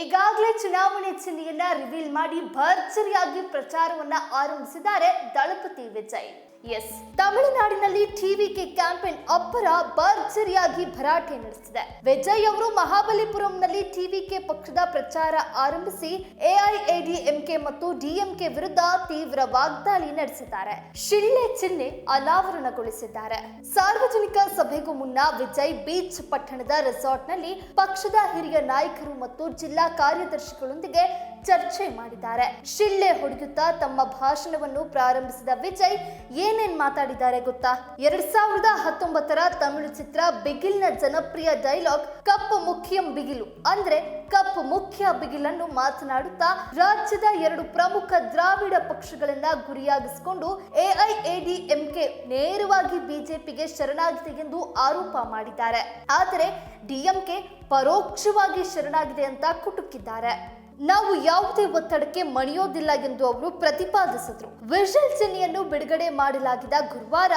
ಈಗಾಗಲೇ ಚುನಾವಣೆ ಚಿಹ್ನೆಯನ್ನ ರಿವೀಲ್ ಮಾಡಿ ಭರ್ಜರಿಯಾಗಿ ಪ್ರಚಾರವನ್ನ ಆರಂಭಿಸಿದ್ದಾರೆ ದಳಪತಿ ವಿಜಯ್. ಎಸ್ ತಮಿಳುನಾಡಿನಲ್ಲಿ ಟಿವಿಕೆ ಕ್ಯಾಂಪೇನ್ ಅಪ್ಪರ ಭರ್ಜರಿಯಾಗಿ ಭರಾಟೆ ನಡೆಸಿದೆ. ವಿಜಯ್ ಅವರು ಮಹಾಬಲಿಪುರಂನಲ್ಲಿ ಟಿವಿಕೆ ಪಕ್ಷದ ಪ್ರಚಾರ ಆರಂಭಿಸಿ ಎಐಎಡಿಎಂಕೆ ಮತ್ತು ಡಿಎಂಕೆ ವಿರುದ್ಧ ತೀವ್ರ ವಾಗ್ದಾಳಿ ನಡೆಸಿದ್ದಾರೆ. ಶಿಳ್ಳೆ ಚಿಹ್ನೆ ಅನಾವರಣಗೊಳಿಸಿದ್ದಾರೆ. ಸಾರ್ವಜನಿಕ ಸಭೆಗೂ ಮುನ್ನ ವಿಜಯ್ ಬೀಚ್ ಪಟ್ಟಣದ ರೆಸಾರ್ಟ್ನಲ್ಲಿ ಪಕ್ಷದ ಹಿರಿಯ ನಾಯಕರು ಮತ್ತು ಜಿಲ್ಲಾ ಕಾರ್ಯದರ್ಶಿಗಳೊಂದಿಗೆ ಚರ್ಚೆ ಮಾಡಿದ್ದಾರೆ. ಶಿಳ್ಳೆ ಹೊಡೆಯುತ್ತಾ ತಮ್ಮ ಭಾಷಣವನ್ನು ಪ್ರಾರಂಭಿಸಿದ ವಿಜಯ್ ಏನೇನ್ ಮಾತಾಡಿದ್ದಾರೆ ಗೊತ್ತಾ? ಎರಡ್ ಸಾವಿರದ ಹತ್ತೊಂಬತ್ತರ ತಮಿಳು ಚಿತ್ರ ಬಿಗಿಲ್ನ ಜನಪ್ರಿಯ ಡೈಲಾಗ್ ಕಪ್ಪು ಮುಖ್ಯಂ ಬಿಗಿಲು. ಅಂದ್ರೆ ಕಪ್ಪು ಮುಖ್ಯ ಬಿಗಿಲನ್ನು ಮಾತನಾಡುತ್ತಾ ರಾಜ್ಯದ ಎರಡು ಪ್ರಮುಖ ದ್ರಾವಿಡ ಪಕ್ಷಗಳನ್ನ ಗುರಿಯಾಗಿಸಿಕೊಂಡು ಎಐಎಡಿಎಂಕೆ ನೇರವಾಗಿ ಬಿಜೆಪಿಗೆ ಶರಣಾಗಿದೆ ಎಂದು ಆರೋಪ ಮಾಡಿದ್ದಾರೆ. ಆದರೆ ಡಿಎಂಕೆ ಪರೋಕ್ಷವಾಗಿ ಶರಣಾಗಿದೆ ಅಂತ ಕುಟುಕಿದ್ದಾರೆ. ನಾವು ಯಾವುದೇ ಒತ್ತಡಕ್ಕೆ ಮಣಿಯೋದಿಲ್ಲ ಎಂದು ಅವರು ಪ್ರತಿಪಾದಿಸಿದರು. ವಿಷಲ್ ಚಿಹ್ನೆಯನ್ನು ಬಿಡುಗಡೆ ಮಾಡಲಾಗಿದ್ದ ಗುರುವಾರ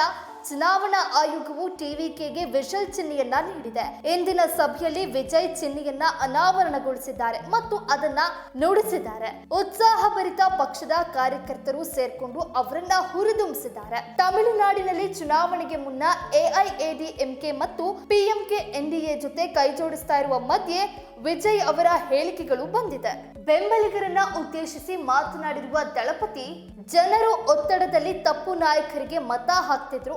ಚುನಾವಣಾ ಆಯೋಗವು ಟಿವಿಕೆಗೆ ವಿಷಲ್ ಚಿಹ್ನೆಯನ್ನ ನೀಡಿದೆ. ಇಂದಿನ ಸಭೆಯಲ್ಲಿ ವಿಜಯ್ ಚಿಹ್ನೆಯನ್ನ ಅನಾವರಣಗೊಳಿಸಿದ್ದಾರೆ ಮತ್ತು ಅದನ್ನ ನುಡಿಸಿದ್ದಾರೆ. ಉತ್ಸಾಹಭರಿತ ಪಕ್ಷದ ಕಾರ್ಯಕರ್ತರು ಸೇರ್ಕೊಂಡು ಅವರನ್ನ ಹುರಿದುಂಬಿಸಿದ್ದಾರೆ. ತಮಿಳುನಾಡಿನಲ್ಲಿ ಚುನಾವಣೆಗೆ ಮುನ್ನ ಎಐಎಡಿಎಂಕೆ ಮತ್ತು ಪಿಎಂಕೆ ಎನ್ಡಿಎ ಜೊತೆ ಕೈಜೋಡಿಸ್ತಾ ಇರುವ ಮಧ್ಯೆ ವಿಜಯ್ ಅವರ ಹೇಳಿಕೆಗಳು ಬಂದಿದೆ. ಬೆಂಬಲಿಗರನ್ನ ಉದ್ದೇಶಿಸಿ ಮಾತನಾಡಿರುವ ದಳಪತಿ, ಜನರು ಒತ್ತಡದಲ್ಲಿ ತಪ್ಪು ನಾಯಕರಿಗೆ ಮತ ಹಾಕ್ತಿದ್ರು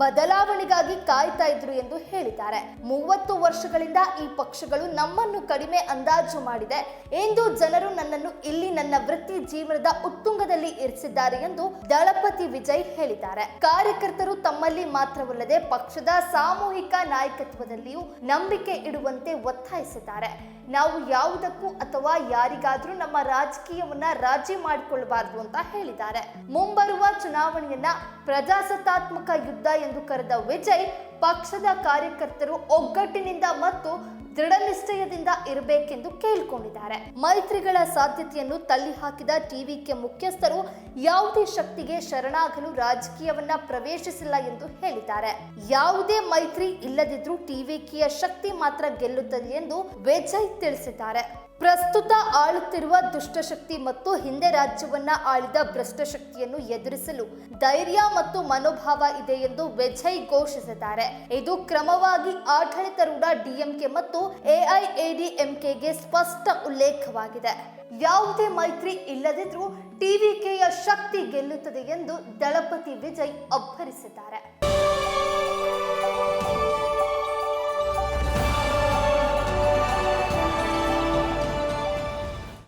ಬದಲಾವಣೆಗಾಗಿ ಕಾಯ್ತಾ ಇದ್ರು ಎಂದು ಹೇಳಿದ್ದಾರೆ. ಮೂವತ್ತು ವರ್ಷಗಳಿಂದ ಈ ಪಕ್ಷಗಳು ನಮ್ಮನ್ನು ಕಡಿಮೆ ಅಂದಾಜು ಮಾಡಿದೆ. ಎಂದು ಜನರು ನನ್ನನ್ನು ಇಲ್ಲಿ ನನ್ನ ವೃತ್ತಿ ಜೀವನದ ಉತ್ತುಂಗದಲ್ಲಿ ಇರಿಸಿದ್ದಾರೆ ಎಂದು ದಳಪತಿ ವಿಜಯ್ ಹೇಳಿದ್ದಾರೆ. ಕಾರ್ಯಕರ್ತರು ತಮ್ಮಲ್ಲಿ ಮಾತ್ರವಲ್ಲದೆ ಪಕ್ಷದ ಸಾಮೂಹಿಕ ನಾಯಕತ್ವದಲ್ಲಿಯೂ ನಂಬಿಕೆ ಇಡುವಂತೆ ಒತ್ತಾಯಿಸಿದ್ದಾರೆ. ನಾವು ಯಾವುದಕ್ಕೂ ಅಥವಾ ಯಾರಿಗಾದ್ರೂ ನಮ್ಮ ರಾಜಕೀಯವನ್ನ ರಾಜಿ ಮಾಡಿಕೊಳ್ಳಬಾರದು ಅಂತ ಹೇಳಿದ್ದಾರೆ. ಮುಂಬರುವ ಚುನಾವಣೆಯನ್ನ ಪ್ರಜಾಸತ್ತಾತ್ಮಕ ಯುದ್ಧ ಎಂದು ಕರೆದ ವಿಜಯ್ ಪಕ್ಷದ ಕಾರ್ಯಕರ್ತರು ಒಗ್ಗಟ್ಟಿನಿಂದ ಮತ್ತು ದೃಢನಿಶ್ಚಯದಿಂದ ಇರಬೇಕೆಂದು ಕೇಳಿಕೊಂಡಿದ್ದಾರೆ. ಮೈತ್ರಿಗಳ ಸಾಧ್ಯತೆಯನ್ನು ತಳ್ಳಿ ಹಾಕಿದ ಟಿವಿಕೆ ಮುಖ್ಯಸ್ಥರು ಯಾವುದೇ ಶಕ್ತಿಗೆ ಶರಣಾಗಲು ರಾಜಕೀಯವನ್ನ ಪ್ರವೇಶಿಸಿಲ್ಲ ಎಂದು ಹೇಳಿದ್ದಾರೆ. ಯಾವುದೇ ಮೈತ್ರಿ ಇಲ್ಲದಿದ್ರೂ ಟಿವಿಕೆಯ ಶಕ್ತಿ ಮಾತ್ರ ಗೆಲ್ಲುತ್ತದೆ ಎಂದು ವಿಜಯ್ ತಿಳಿಸಿದ್ದಾರೆ. ಪ್ರಸ್ತುತ ಆಳುತ್ತಿರುವ ದುಷ್ಟಶಕ್ತಿ ಮತ್ತು ಹಿಂದೆ ರಾಜ್ಯವನ್ನ ಆಳಿದ ಭ್ರಷ್ಟಶಕ್ತಿಯನ್ನು ಎದುರಿಸಲು ಧೈರ್ಯ ಮತ್ತು ಮನೋಭಾವ ಇದೆ ಎಂದು ವೆಜಯ್ ಘೋಷಿಸಿದ್ದಾರೆ. ಇದು ಕ್ರಮವಾಗಿ ಆಡಳಿತಾರೂಢ ಡಿಎಂಕೆ ಮತ್ತು ಎಐಎಡಿಎಂಕೆಗೆ ಸ್ಪಷ್ಟ ಉಲ್ಲೇಖವಾಗಿದೆ. ಯಾವುದೇ ಮೈತ್ರಿ ಇಲ್ಲದಿದ್ರೂ ಟಿವಿಕೆಯ ಶಕ್ತಿ ಗೆಲ್ಲುತ್ತದೆ ಎಂದು ದಳಪತಿ ವಿಜಯ್ ಅಬ್ಬರಿಸಿದ್ದಾರೆ.